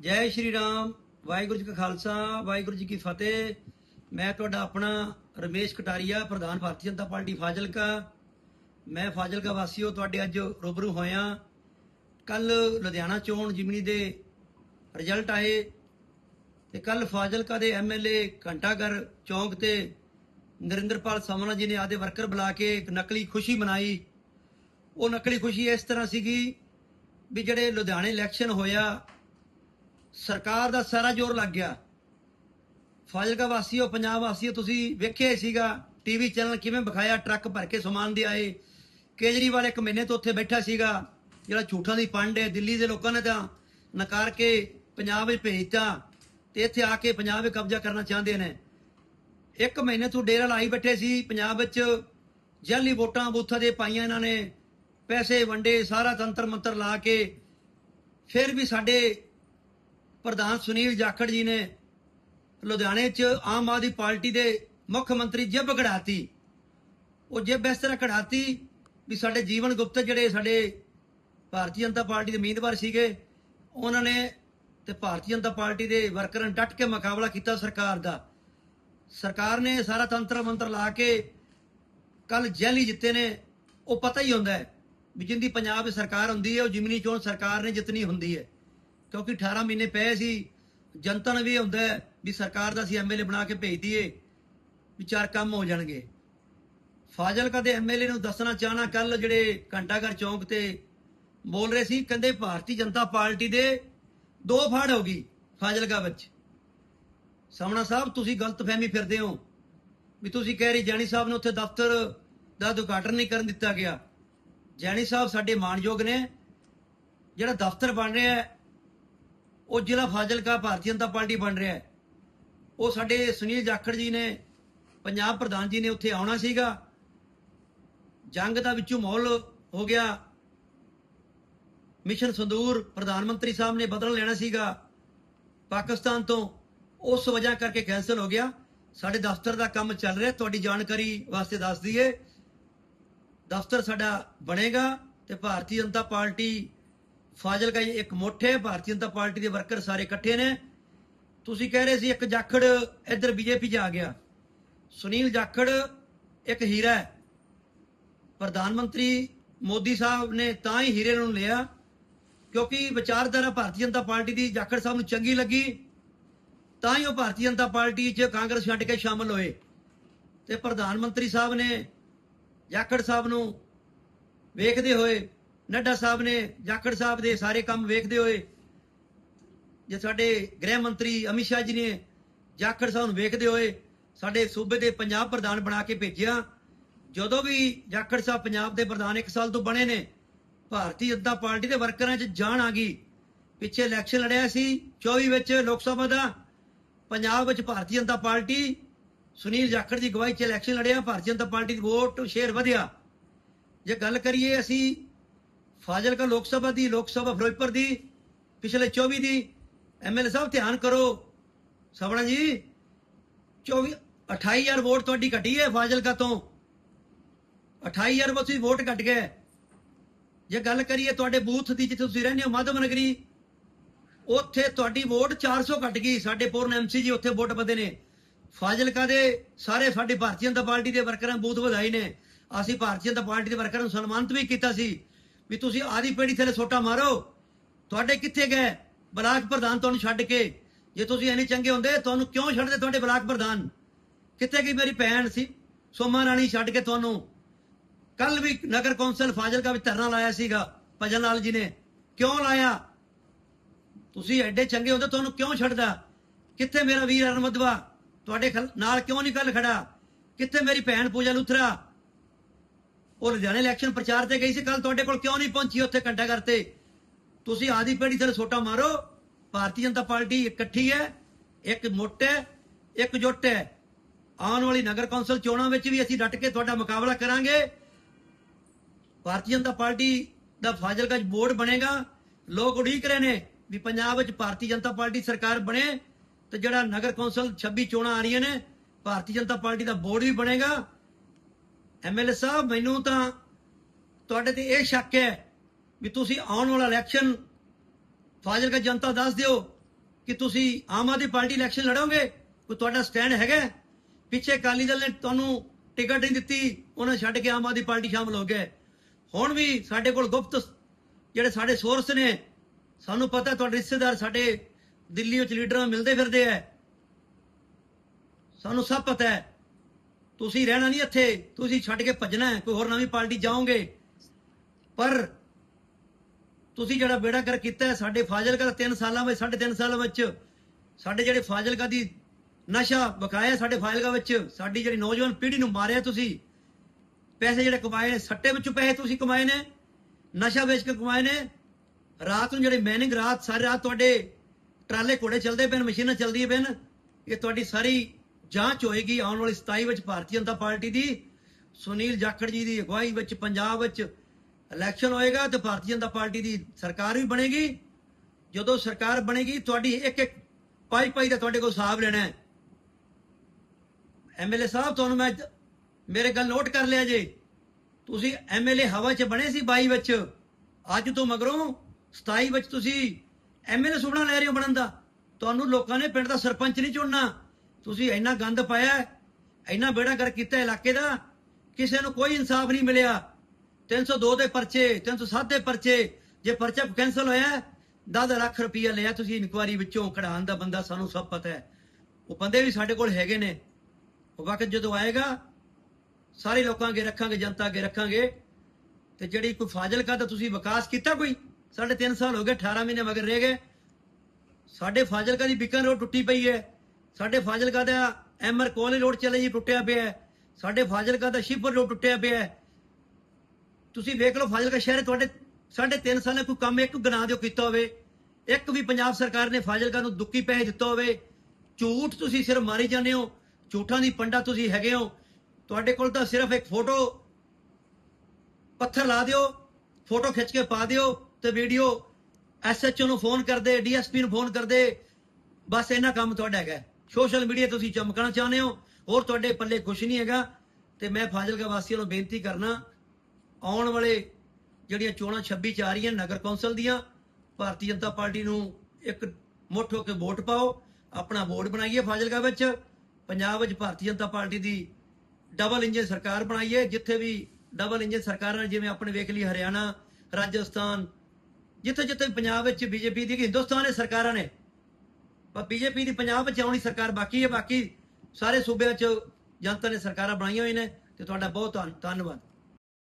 ਜੈ ਸ਼੍ਰੀ ਰਾਮ, ਵਾਹਿਗੁਰੂ ਜੀ ਕਾ ਖਾਲਸਾ, ਵਾਹਿਗੁਰੂ ਜੀ ਕੀ ਫਤਿਹ। ਮੈਂ ਤੁਹਾਡਾ ਆਪਣਾ ਰਮੇਸ਼ ਕਟਾਰੀਆ, ਪ੍ਰਧਾਨ ਭਾਰਤੀ ਜਨਤਾ ਪਾਰਟੀ ਫਾਜ਼ਿਲਕਾ। ਮੈਂ ਫਾਜ਼ਿਲਕਾ ਵਾਸੀਓ, ਤੁਹਾਡੇ ਅੱਜ ਰੂਬਰੂ ਹੋਇਆ। ਕੱਲ ਲੁਧਿਆਣਾ ਚੋਣ ਜਿਮਨੀ ਦੇ ਰਿਜ਼ਲਟ ਆਏ ਤੇ ਕੱਲ ਫਾਜ਼ਿਲਕਾ ਦੇ ਐਮਐਲਏ ਘੰਟਾਗਰ ਚੌਂਕ ਤੇ ਨਰਿੰਦਰਪਾਲ ਸਮਨਾ ਜੀ ਨੇ ਆਦੇ ਵਰਕਰ ਬੁਲਾ ਕੇ ਇੱਕ ਨਕਲੀ ਖੁਸ਼ੀ ਮਨਾਈ। ਉਹ ਨਕਲੀ ਖੁਸ਼ੀ ਇਸ ਤਰ੍ਹਾਂ ਸੀਗੀ ਵੀ ਜਿਹੜੇ ਲੁਧਿਆਣੇ ਇਲੈਕਸ਼ਨ ਹੋਇਆ ਸਰਕਾਰ ਦਾ ਸਾਰਾ ਜ਼ੋਰ ਲੱਗ ਗਿਆ। ਫਾਜ਼ਿਲਕਾ ਵਾਸੀਓ, ਪੰਜਾਬ ਵਾਸੀਓ, ਤੁਸੀਂ ਵੇਖਿਆ ਹੀ ਸੀਗਾ ਟੀਵੀ ਚੈਨਲ ਕਿਵੇਂ ਵਿਖਾਇਆ, ਟਰੱਕ ਭਰ ਕੇ ਸਮਾਨ ਦੇ ਆਏ। ਕੇਜਰੀਵਾਲ ਇੱਕ ਮਹੀਨੇ ਤੋਂ ਉੱਥੇ ਬੈਠਾ ਸੀਗਾ, ਜਿਹੜਾ ਝੂਠਾਂ ਦੀ ਪੰਡ ਹੈ, ਦਿੱਲੀ ਦੇ ਲੋਕਾਂ ਨੇ ਤਾਂ ਨਕਾਰ ਕੇ ਪੰਜਾਬ ਵਿੱਚ ਭੇਜਤਾ ਤੇ ਇੱਥੇ ਆ ਕੇ ਪੰਜਾਬ ਵਿੱਚ ਕਬਜ਼ਾ ਕਰਨਾ ਚਾਹੁੰਦੇ ਨੇ। ਇੱਕ ਮਹੀਨੇ ਤੋਂ ਡੇਰਾ ਲਾਈ ਬੈਠੇ ਸੀ, ਪੰਜਾਬ ਵਿੱਚ ਜਾਲੀ ਵੋਟਾਂ ਬੂਥਾਂ ਦੇ ਪਾਈਆਂ ਇਹਨਾਂ ਨੇ, ਪੈਸੇ ਵੰਡੇ, ਸਾਰਾ ਤੰਤਰ ਮੰਤਰ ਲਾ ਕੇ, ਫਿਰ ਵੀ ਸਾਡੇ ਪ੍ਰਧਾਨ ਸੁਨੀਲ ਜਾਖੜ ਜੀ ਨੇ ਲੁਧਿਆਣੇ 'ਚ ਆਮ ਆਦਮੀ ਪਾਰਟੀ ਦੇ ਮੁੱਖ ਮੰਤਰੀ ਜਿੱਬ ਕਢਾਤੀ। ਉਹ ਜਿੱਬ ਇਸ ਤਰ੍ਹਾਂ ਕਢਾਤੀ ਵੀ ਸਾਡੇ ਜੀਵਨ ਗੁਪਤ ਜਿਹੜੇ ਸਾਡੇ ਭਾਰਤੀ ਜਨਤਾ ਪਾਰਟੀ ਦੇ ਉਮੀਦਵਾਰ ਸੀਗੇ, ਉਹਨਾਂ ਨੇ ਤੇ ਭਾਰਤੀ ਜਨਤਾ ਪਾਰਟੀ ਦੇ ਵਰਕਰਾਂ ਨੇ ਡਟ ਕੇ ਮੁਕਾਬਲਾ ਕੀਤਾ ਸਰਕਾਰ ਦਾ। ਸਰਕਾਰ ਨੇ ਸਾਰਾ ਤੰਤਰ ਮੰਤਰ ਲਾ ਕੇ ਕੱਲ ਜੈਲੀ ਜਿੱਤੇ ਨੇ, ਉਹ ਪਤਾ ਹੀ ਹੁੰਦਾ ਹੈ ਵੀ ਜਿੰਦੀ ਪੰਜਾਬ ਦੀ ਸਰਕਾਰ ਹੁੰਦੀ ਹੈ, ਉਹ ਜਿਮਨੀ ਚੋਣ ਸਰਕਾਰ ਨੇ ਜਿੱਤਣੀ ਹੁੰਦੀ ਹੈ। ਕਿਉਂਕਿ 18 ਮਹੀਨੇ ਪਏ ਸੀ ਜਨਤਾ ਨੂੰ ਵੀ ਇਹ ਹੁੰਦਾ ਵੀ ਸਰਕਾਰ ਦਾ ਅਸੀਂ ਐਮਐਲਏ ਬਣਾ ਕੇ ਭੇਜ ਦਈਏ, ਵੀ ਚਾਰ ਕੰਮ ਹੋ ਜਾਣਗੇ। ਫਾਜ਼ਿਲਕਾ ਦੇ ਐਮਐਲਏ ਨੂੰ ਦੱਸਣਾ ਚਾਹਣਾ ਕੱਲ ਜਿਹੜੇ ਘੰਟਾਘਰ ਚੌਂਕ ਤੇ ਬੋਲ ਰਹੇ ਸੀ, ਕਹਿੰਦੇ ਭਾਰਤੀ ਜਨਤਾ ਪਾਰਟੀ ਦੇ ਦੋ ਫਾੜ ਹੋ ਗਈ ਫਾਜ਼ਿਲਕਾ ਵਿੱਚ। ਸਾਹਮਣਾ ਸਾਹਿਬ, ਤੁਸੀਂ ਗਲਤਫਹਿਮੀ ਫਿਰਦੇ ਹੋ ਵੀ ਤੁਸੀਂ ਕਹਿ ਰਹੇ ਜਾਨੀ ਸਾਹਿਬ ਨੂੰ ਉੱਥੇ ਦਫ਼ਤਰ ਦਾ ਉਦਘਾਟਨ ਨਹੀਂ ਕਰਨ ਦਿੱਤਾ ਗਿਆ। ਜਾਨੀ ਸਾਹਿਬ ਸਾਡੇ ਮਾਨਯੋਗ ਨੇ, ਜਿਹੜਾ ਦਫ਼ਤਰ ਬਣ ਰਿਹਾ ਹੈ ਉਹ ਜ਼ਿਲ੍ਹਾ ਫਾਜ਼ਿਲਕਾ ਭਾਰਤੀ ਜਨਤਾ ਪਾਰਟੀ ਬਣ ਰਿਹਾ ਹੈ। ਉਹ ਸਾਡੇ ਸੁਨੀਲ ਜਾਖੜ ਜੀ ਨੇ, ਪੰਜਾਬ ਪ੍ਰਧਾਨ ਜੀ ਨੇ ਉੱਥੇ ਆਉਣਾ ਸੀਗਾ। ਜੰਗ ਦਾ ਵਿੱਚੋਂ ਮਾਹੌਲ ਹੋ ਗਿਆ। ਮਿਸ਼ਨ ਸੰਦੂਰ ਪ੍ਰਧਾਨ ਮੰਤਰੀ ਸਾਹਿਬ ਨੇ ਬਦਲ ਲੈਣਾ ਸੀਗਾ। ਪਾਕਿਸਤਾਨ ਤੋਂ ਉਸ ਵਜ੍ਹਾ ਕਰਕੇ ਕੈਨਸਲ ਹੋ ਗਿਆ। ਸਾਡੇ ਦਫ਼ਤਰ ਦਾ ਕੰਮ ਚੱਲ ਰਿਹਾ, ਤੁਹਾਡੀ ਜਾਣਕਾਰੀ ਵਾਸਤੇ ਦੱਸ ਦਈਏ। ਦਫ਼ਤਰ ਸਾਡਾ ਬਣੇਗਾ ਤੇ ਭਾਰਤੀ ਜਨਤਾ ਪਾਰਟੀ ਫਾਜ਼ਿਲਕਾ ਇੱਕ ਮੋਠੇ ਭਾਰਤੀ ਜਨਤਾ ਪਾਰਟੀ ਦੇ ਵਰਕਰ ਸਾਰੇ ਇਕੱਠੇ ਨੇ। ਤੁਸੀਂ ਕਹਿ ਰਹੇ ਸੀ ਇੱਕ ਜਾਖੜ ਇੱਧਰ ਬੀਜੇਪੀ 'ਚ ਆ ਗਿਆ। ਸੁਨੀਲ ਜਾਖੜ ਇੱਕ ਹੀਰਾ ਹੈ। ਪ੍ਰਧਾਨ ਮੰਤਰੀ ਮੋਦੀ ਸਾਹਿਬ ਨੇ ਤਾਂ ਹੀ ਹੀਰੇ ਨੂੰ ਲਿਆ ਕਿਉਂਕਿ ਵਿਚਾਰਧਾਰਾ ਭਾਰਤੀ ਜਨਤਾ ਪਾਰਟੀ ਦੀ ਜਾਖੜ ਸਾਹਿਬ ਨੂੰ ਚੰਗੀ ਲੱਗੀ। ਤਾਂ ਹੀ ਉਹ ਭਾਰਤੀ ਜਨਤਾ ਪਾਰਟੀ 'ਚ ਕਾਂਗਰਸ ਛੱਡ ਕੇ ਸ਼ਾਮਲ ਹੋਏ। ਤੇ ਪ੍ਰਧਾਨ ਮੰਤਰੀ ਸਾਹਿਬ ਨੇ ਜਾਖੜ ਸਾਹਿਬ ਨੂੰ ਵੇਖਦੇ ਹੋਏ ਨੱਡਾ ਸਾਹਿਬ ਨੇ, ਜਾਖੜ ਸਾਹਿਬ ਦੇ ਸਾਰੇ ਕੰਮ ਵੇਖਦੇ ਹੋਏ, ਜੇ ਸਾਡੇ ਗ੍ਰਹਿ ਮੰਤਰੀ ਅਮਿਤ ਸ਼ਾਹ ਜੀ ਨੇ ਜਾਖੜ ਸਾਹਿਬ ਨੂੰ ਵੇਖਦੇ ਹੋਏ ਸਾਡੇ ਸੂਬੇ ਦੇ ਪੰਜਾਬ ਪ੍ਰਧਾਨ ਬਣਾ ਕੇ ਭੇਜਿਆ, ਜਦੋਂ ਵੀ ਜਾਖੜ ਸਾਹਿਬ ਪੰਜਾਬ ਦੇ ਪ੍ਰਧਾਨ ਇੱਕ ਸਾਲ ਤੋਂ ਬਣੇ ਨੇ, ਭਾਰਤੀ ਜਨਤਾ ਪਾਰਟੀ ਦੇ ਵਰਕਰਾਂ 'ਚ ਜਾਣ ਆ ਗਈ। ਪਿੱਛੇ ਇਲੈਕਸ਼ਨ ਲੜਿਆ ਸੀ 24 ਵਿੱਚ ਲੋਕ ਸਭਾ ਦਾ, ਪੰਜਾਬ ਵਿੱਚ ਭਾਰਤੀ ਜਨਤਾ ਪਾਰਟੀ, ਸੁਨੀਲ ਜਾਖੜ ਦੀ ਅਗਵਾਈ 'ਚ ਇਲੈਕਸ਼ਨ ਲੜਿਆ, ਭਾਰਤੀ ਜਨਤਾ ਪਾਰਟੀ ਦੀ ਵੋਟ ਸ਼ੇਅਰ ਵਧਿਆ। ਜੇ ਗੱਲ ਕਰੀਏ ਅਸੀਂ ਫਾਜ਼ਿਲਕਾ ਲੋਕ ਸਭਾ ਦੀ, ਲੋਕ ਸਭਾ ਫਿਰੋਜ਼ਪੁਰ ਦੀ, ਪਿਛਲੇ 24 ਦੀ। ਐਮਐਲਏ ਸਾਹਿਬ, ਧਿਆਨ ਕਰੋ। ਸਵਣਾ ਜੀ 24 28000 ਵੋਟ ਤੁਹਾਡੀ ਘਟੀ ਹੈ ਫਾਜ਼ਿਲਕਾ ਤੋਂ। 28000 ਵੋਟ ਵੋਟ ਘਟ ਗਏ। ਜੇ ਗੱਲ ਕਰੀਏ ਤੁਹਾਡੇ ਬੂਥ ਦੀ ਜਿੱਥੇ ਤੁਸੀਂ ਰਹਿੰਦੇ ਹੋ, ਮਾਧਵ ਨਗਰੀ, ਉੱਥੇ ਤੁਹਾਡੀ ਵੋਟ 400 ਘਟ ਗਈ। ਸਾਡੇ ਪੂਰਨ ਐਮਸੀ ਜੀ ਉੱਥੇ ਵੋਟ ਪਦੇ ਨੇ। ਫਾਜ਼ਿਲਕਾ ਦੇ ਸਾਰੇ ਸਾਡੇ ਭਾਰਤੀ ਜਨਤਾ ਪਾਰਟੀ ਦੇ ਵਰਕਰਾਂ ਬੂਥ ਵਧਾਈ ਨੇ। ਅਸੀਂ ਭਾਰਤੀ ਜਨਤਾ ਪਾਰਟੀ ਦੇ ਵਰਕਰਾਂ ਨੂੰ ਸਨਮਾਨਿਤ ਵੀ ਕੀਤਾ ਸੀ। ਵੀ ਤੁਸੀਂ ਆਦੀ ਪੀੜੀ ਥੱਲੇ ਸੋਟਾ ਮਾਰੋ। ਤੁਹਾਡੇ ਕਿੱਥੇ ਗਏ? ਬਲਾਕ ਪ੍ਰਧਾਨ ਤੁਹਾਨੂੰ ਛੱਡ ਕੇ। ਜੇ ਤੁਸੀਂ ਇੰਨੇ ਚੰਗੇ ਹੁੰਦੇ, ਤੁਹਾਨੂੰ ਕਿਉਂ ਛੱਡਦੇ ਤੁਹਾਡੇ ਬਲਾਕ ਪ੍ਰਧਾਨ? ਕਿੱਥੇ ਗਈ ਮੇਰੀ ਭੈਣ ਸੀ? ਸੋਮਾ ਰਾਣੀ ਛੱਡ ਕੇ ਤੁਹਾਨੂੰ। ਕੱਲ ਵੀ ਨਗਰ ਕੌਂਸਲ ਫਾਜ਼ਿਲਕਾ ਵਿੱਚ ਧਰਨਾ ਲਾਇਆ ਸੀਗਾ, ਭਜਨ ਲਾਲ ਜੀ ਨੇ। ਕਿਉਂ ਲਾਇਆ? ਤੁਸੀਂ ਐਡੇ ਚੰਗੇ ਹੁੰਦੇ, ਤੁਹਾਨੂੰ ਕਿਉਂ ਛੱਡਦਾ? ਕਿੱਥੇ ਮੇਰਾ ਵੀਰ ਅਰਮਦਵਾ? ਤੁਹਾਡੇ ਖਲ- ਨਾਲ ਕਿਉਂ ਨਹੀਂ ਕੱਲ ਖੜਾ? ਕਿੱਥੇ ਮੇਰੀ ਭੈਣ ਪੂਜਾ ਲੁਥਰਾ? ਉਹ ਲੁਧਿਆਣੇ ਇਲੈਕਸ਼ਨ ਪ੍ਰਚਾਰ ਤੇ ਗਈ ਸੀ ਕੱਲ ਤੁਹਾਡੇ ਕੋਲ ਕਿਉਂ ਨਹੀਂ ਪਹੁੰਚੀ ਉੱਥੇ ਘੰਟਾ ਕਰਤੇ ਤੁਸੀਂ ਆਦੀ ਪੀੜੀ ਤੇ ਸੋਟਾ ਮਾਰੋ, ਭਾਰਤੀ ਜਨਤਾ ਪਾਰਟੀ ਇਕੱਠੀ ਹੈ, ਇੱਕ ਮੁੱਠ ਹੈ, ਇੱਕ ਜੁੱਟ ਹੈ। ਆਉਣ ਵਾਲੀ ਨਗਰ ਕੌਂਸਲ ਚੋਣਾਂ ਵਿੱਚ ਵੀ ਅਸੀਂ ਡਟ ਕੇ ਤੁਹਾਡਾ ਮੁਕਾਬਲਾ ਕਰਾਂਗੇ। ਭਾਰਤੀ ਜਨਤਾ ਪਾਰਟੀ ਦਾ ਫਾਜ਼ਿਲਕਾ ਬੋਰਡ ਬਣੇਗਾ। ਲੋਕ ਉਡੀਕ ਰਹੇ ਨੇ ਵੀ ਪੰਜਾਬ ਵਿੱਚ ਭਾਰਤੀ ਜਨਤਾ ਪਾਰਟੀ ਸਰਕਾਰ ਬਣੇ ਤੇ ਜਿਹੜਾ ਨਗਰ ਕੌਂਸਲ 26 ਚੋਣਾਂ ਆ ਰਹੀਆਂ ਨੇ, ਭਾਰਤੀ ਜਨਤਾ ਪਾਰਟੀ ਦਾ ਬੋਰਡ ਵੀ ਬਣੇਗਾ। ਐਮਐਲਏ ਸਾਹਿਬ, ਮੈਨੂੰ ਤਾਂ ਤੁਹਾਡੇ ਤੇ ਇਹ ਸ਼ੱਕ ਹੈ ਵੀ ਤੁਸੀਂ ਆਉਣ ਵਾਲਾ ਇਲੈਕਸ਼ਨ ਫਾਜ਼ਿਲਕਾ ਜਨਤਾ ਦੱਸ ਦਿਓ ਕਿ ਤੁਸੀਂ ਆਮ ਆਦਮੀ ਪਾਰਟੀ ਇਲੈਕਸ਼ਨ ਲੜੋਗੇ? ਕੋਈ ਤੁਹਾਡਾ ਸਟੈਂਡ ਹੈਗਾ? ਪਿੱਛੇ ਅਕਾਲੀ ਦਲ ਨੇ ਤੁਹਾਨੂੰ ਟਿਕਟ ਨਹੀਂ ਦਿੱਤੀ, ਉਹਨਾਂ ਛੱਡ ਕੇ ਆਮ ਆਦਮੀ ਪਾਰਟੀ ਸ਼ਾਮਲ ਹੋ ਗਏ। ਹੁਣ ਵੀ ਸਾਡੇ ਕੋਲ ਗੁਪਤ ਜਿਹੜੇ ਸਾਡੇ ਸੋਰਸ ਨੇ, ਸਾਨੂੰ ਪਤਾ ਤੁਹਾਡੇ ਰਿਸ਼ਤੇਦਾਰ ਸਾਡੇ ਦਿੱਲੀ ਵਿੱਚ ਲੀਡਰਾਂ ਮਿਲਦੇ ਫਿਰਦੇ ਐ ਸਾਨੂੰ ਸਭ ਪਤਾ ਹੈ। ਤੁਸੀਂ ਰਹਿਣਾ ਨਹੀਂ ਇੱਥੇ, ਤੁਸੀਂ ਛੱਡ ਕੇ ਭੱਜਣਾ ਕੋਈ ਹੋਰ ਨਵੀਂ ਪਾਰਟੀ ਜਾਓਗੇ। ਪਰ ਤੁਸੀਂ ਜਿਹੜਾ ਬੇੜਾ ਕਰ ਕੀਤਾ ਸਾਡੇ ਫਾਜ਼ਿਲਕਾ ਦਾ 3 ਸਾਲਾਂ ਵਿੱਚ 3.5 ਸਾਲਾਂ ਵਿੱਚ, ਸਾਡੇ ਜਿਹੜੇ ਫਾਜ਼ਿਲਕਾ ਦੀ ਨਸ਼ਾ ਬਕਾਇਆ ਸਾਡੇ ਫਾਜ਼ਿਲਕਾ ਵਿੱਚ, ਸਾਡੀ ਜਿਹੜੀ ਨੌਜਵਾਨ ਪੀੜ੍ਹੀ ਨੂੰ ਮਾਰਿਆ ਤੁਸੀਂ, ਪੈਸੇ ਜਿਹੜੇ ਕਮਾਏ ਨੇ, ਸੱਟੇ ਵਿੱਚੋਂ ਪੈਸੇ ਤੁਸੀਂ ਕਮਾਏ ਨੇ, ਨਸ਼ਾ ਵੇਚ ਕੇ ਕਮਾਏ ਨੇ, ਰਾਤ ਨੂੰ ਜਿਹੜੇ ਮੈਨਿੰਗ ਰਾਤ, ਸਾਰੀ ਰਾਤ ਤੁਹਾਡੇ ਟਰਾਲੇ ਘੋੜੇ ਚੱਲਦੇ ਪਏ ਨੇ, ਮਸ਼ੀਨਾਂ ਚੱਲਦੀਆਂ ਪੈਣ ਇਹ ਤੁਹਾਡੀ ਸਾਰੀ ਜਾਂਚ ਹੋਏਗੀ ਆਉਣ ਵਾਲੀ 27 ਵਿੱਚ ਭਾਰਤੀ ਜਨਤਾ ਪਾਰਟੀ ਦੀ। ਸੁਨੀਲ ਜਾਖੜ ਜੀ ਦੀ ਅਗਵਾਈ ਵਿੱਚ ਪੰਜਾਬ ਵਿੱਚ ਇਲੈਕਸ਼ਨ ਹੋਏਗਾ ਤੇ ਭਾਰਤੀ ਜਨਤਾ ਪਾਰਟੀ ਦੀ ਸਰਕਾਰ ਵੀ ਬਣੇਗੀ। ਜਦੋਂ ਸਰਕਾਰ ਬਣੇਗੀ, ਤੁਹਾਡੀ ਇੱਕ ਇੱਕ ਪਾਈ ਪਾਈ ਦਾ ਤੁਹਾਡੇ ਕੋਲ ਹਿਸਾਬ ਲੈਣਾ ਹੈ। ਐਮਐਲਏ ਸਾਹਿਬ, ਤੁਹਾਨੂੰ ਮੈਂ ਮੇਰੇ ਗੱਲ ਨੋਟ ਕਰ ਲਿਆ ਜੇ। ਤੁਸੀਂ ਐਮਐਲਏ ਹਵਾ 'ਚ ਬਣੇ ਸੀ 22 ਵਿੱਚ। ਅੱਜ ਤੋਂ ਮਗਰੋਂ 27 ਵਿੱਚ ਤੁਸੀਂ ਐਮਐਲਏ ਸੁਪਨਾ ਲੈ ਰਹੇ ਹੋ ਬਣਨ ਦਾ। ਤੁਹਾਨੂੰ ਲੋਕਾਂ ਨੇ ਪਿੰਡ ਦਾ ਸਰਪੰਚ ਨਹੀਂ ਚੁਣਨਾ। ਤੁਸੀਂ ਇੰਨਾ ਗੰਦ ਪਾਇਆ ਇੰਨਾ ਬੇੜਾ ਕਰ ਕੀਤਾ ਇਲਾਕੇ ਦਾ, ਕਿਸੇ ਨੂੰ ਕੋਈ ਇਨਸਾਫ ਨਹੀਂ ਮਿਲਿਆ। 302 ਦੇ ਪਰਚੇ 307 ਦੇ ਪਰਚੇ, ਜੇ ਪਰਚਾ ਕੈਨਸਲ ਹੋਇਆ 10 ਲੱਖ ਰੁਪਈਆ ਲਿਆ ਤੁਸੀਂ ਇਨਕੁਆਰੀ ਵਿੱਚੋਂ, ਕਢਾਉਣ ਦਾ ਬੰਦਾ ਸਾਨੂੰ ਸਭ ਪਤਾ ਹੈ। ਉਹ ਬੰਦੇ ਵੀ ਸਾਡੇ ਕੋਲ ਹੈਗੇ ਨੇ। ਉਹ ਵਕਤ ਜਦੋਂ ਆਏਗਾ, ਸਾਰੇ ਲੋਕਾਂ ਅੱਗੇ ਰੱਖਾਂਗੇ, ਜਨਤਾ ਅੱਗੇ ਰੱਖਾਂਗੇ। ਤੇ ਜਿਹੜੀ ਕੋਈ ਫਾਜ਼ਿਲਕਾ ਦਾ ਤੁਸੀਂ ਵਿਕਾਸ ਕੀਤਾ ਕੋਈ? ਸਾਢੇ 3 ਸਾਲ ਹੋ ਗਏ 18 ਮਹੀਨੇ ਮਗਰ ਰਹਿ ਗਏ। ਸਾਡੇ ਫਾਜ਼ਿਲਕਾ ਦੀ ਬਿਕਨ ਰੋਡ ਟੁੱਟੀ ਪਈ ਹੈ। ਸਾਡੇ ਫਾਜ਼ਿਲਕਾ ਦਾ ਐਮਆਰ ਕਾਲਜ ਰੋਡ ਚਲੇ ਜੀ, ਟੁੱਟਿਆ ਪਿਆ ਸਾਡੇ ਫਾਜ਼ਿਲਕਾ ਦਾ ਸ਼ਿਪਰ ਰੋਡ ਟੁੱਟਿਆ ਪਿਆ ਤੁਸੀਂ ਵੇਖ ਲਓ ਫਾਜ਼ਿਲਕਾ ਸ਼ਹਿਰ, ਤੁਹਾਡੇ ਸਾਢੇ 3 ਸਾਲਾਂ ਕੋਈ ਕੰਮ ਇੱਕ ਗਨਾ ਦਿਓ ਕੀਤਾ ਹੋਵੇ। ਇੱਕ ਵੀ ਪੰਜਾਬ ਸਰਕਾਰ ਨੇ ਫਾਜ਼ਿਲਕਾ ਨੂੰ ਦੁੱਕੀ ਪੈਸੇ ਦਿੱਤਾ ਹੋਵੇ। ਝੂਠ ਤੁਸੀਂ ਸਿਰਫ ਮਾਰੀ ਜਾਂਦੇ ਹੋ। ਝੂਠਾਂ ਦੀ ਪੰਡਾ ਤੁਸੀਂ ਹੈਗੇ ਹੋ। ਤੁਹਾਡੇ ਕੋਲ ਤਾਂ ਸਿਰਫ ਇੱਕ ਫੋਟੋ, ਪੱਥਰ ਲਾ ਦਿਓ, ਫੋਟੋ ਖਿੱਚ ਕੇ ਪਾ ਦਿਓ ਤੇ ਵੀਡੀਓ ਐਸਐਚਓ ਨੂੰ ਫੋਨ ਕਰਦੇ ਡੀਐਸਪੀ ਨੂੰ ਫੋਨ ਕਰਦੇ। ਬਸ ਇਹਨਾਂ ਕੰਮ ਤੁਹਾਡਾ ਹੈਗਾ ਸੋਸ਼ਲ ਮੀਡੀਆ ਤੁਸੀਂ ਚਮਕਣਾ ਚਾਹੁੰਦੇ ਹੋ। ਹੋਰ ਤੁਹਾਡੇ ਪੱਲੇ ਕੁਝ ਨਹੀਂ ਹੈਗਾ। ਤੇ ਮੈਂ ਫਾਜ਼ਿਲਕਾ ਵਾਸੀਆਂ ਨੂੰ ਬੇਨਤੀ ਕਰਨਾ, ਆਉਣ ਵਾਲੇ ਜਿਹੜੀਆਂ ਚੋਣਾਂ 26 ਚ ਆ ਰਹੀਆਂ ਨਗਰ ਕੌਂਸਲ ਦੀਆਂ, ਭਾਰਤੀ ਜਨਤਾ ਪਾਰਟੀ ਨੂੰ ਇੱਕ ਮੁੱਠ ਹੋ ਕੇ ਵੋਟ ਪਾਓ। ਆਪਣਾ ਵੋਟ ਬਣਾਈਏ ਫਾਜ਼ਿਲਕਾ ਵਿੱਚ। ਪੰਜਾਬ ਵਿੱਚ ਭਾਰਤੀ ਜਨਤਾ ਪਾਰਟੀ ਦੀ ਡਬਲ ਇੰਜਨ ਸਰਕਾਰ ਬਣਾਈਏ, ਜਿੱਥੇ ਵੀ ਡਬਲ ਇੰਜਨ ਸਰਕਾਰਾਂ ਨੇ, ਜਿਵੇਂ ਆਪਣੇ ਵੇਖ ਲਈ ਹਰਿਆਣਾ, ਰਾਜਸਥਾਨ ਜਿੱਥੇ ਜਿੱਥੇ ਪੰਜਾਬ ਵਿੱਚ ਬੀਜੇਪੀ ਦੀ ਹਿੰਦੁਸਤਾਨ ਦੇ ਸਰਕਾਰਾਂ ਨੇ ਬੀਜੇਪੀ ਦੀ ਪੰਜਾਬ ਵਿੱਚ ਆਉਣੀ ਸਰਕਾਰ ਬਾਕੀ ਹੈ, ਬਾਕੀ ਸਾਰੇ ਸੂਬਿਆਂ 'ਚ ਜਨਤਾ ਨੇ ਸਰਕਾਰਾਂ ਬਣਾਈਆਂ ਹੋਈਆਂ ਨੇ ਤੇ ਤੁਹਾਡਾ ਬਹੁਤ ਧੰਨ- ਧੰਨਵਾਦ।